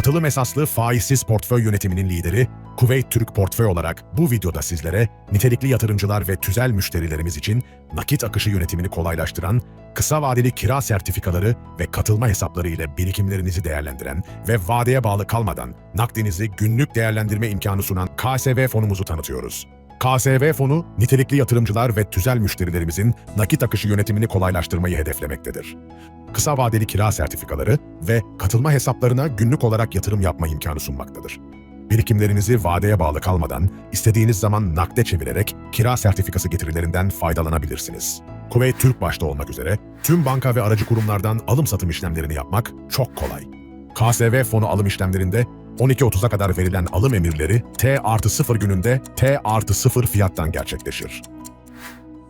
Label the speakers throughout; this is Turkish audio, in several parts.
Speaker 1: Katılım esaslı faizsiz portföy yönetiminin lideri Kuveyt Türk Portföy olarak bu videoda sizlere nitelikli yatırımcılar ve tüzel müşterilerimiz için nakit akışı yönetimini kolaylaştıran, kısa vadeli kira sertifikaları ve katılma hesapları ile birikimlerinizi değerlendiren ve vadeye bağlı kalmadan nakdinizi günlük değerlendirme imkanı sunan KSV fonumuzu tanıtıyoruz. KSV fonu, nitelikli yatırımcılar ve tüzel müşterilerimizin nakit akışı yönetimini kolaylaştırmayı hedeflemektedir kısa vadeli kira sertifikaları ve katılma hesaplarına günlük olarak yatırım yapma imkanı sunmaktadır. Birikimlerinizi vadeye bağlı kalmadan, istediğiniz zaman nakde çevirerek kira sertifikası getirilerinden faydalanabilirsiniz. Kuveyt Türk başta olmak üzere tüm banka ve aracı kurumlardan alım satım işlemlerini yapmak çok kolay. KSV fonu alım işlemlerinde 12.30'a kadar verilen alım emirleri T artı 0 gününde T artı 0 fiyattan gerçekleşir.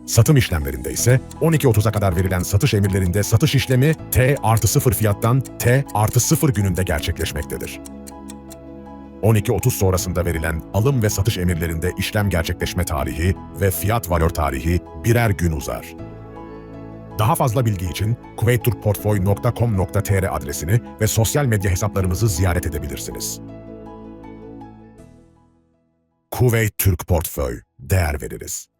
Speaker 1: Satım işlemlerinde ise 12.30'a kadar verilen satış emirlerinde satış işlemi T artı 0 fiyattan T artı 0 gününde gerçekleşmektedir. 12.30 sonrasında verilen alım ve satış emirlerinde işlem gerçekleşme tarihi ve fiyat valör tarihi birer gün uzar. Daha fazla bilgi için kuveytturkportföy.com.tr adresini ve sosyal medya hesaplarımızı ziyaret edebilirsiniz. Kuveyt Türk Portföy, değer veririz.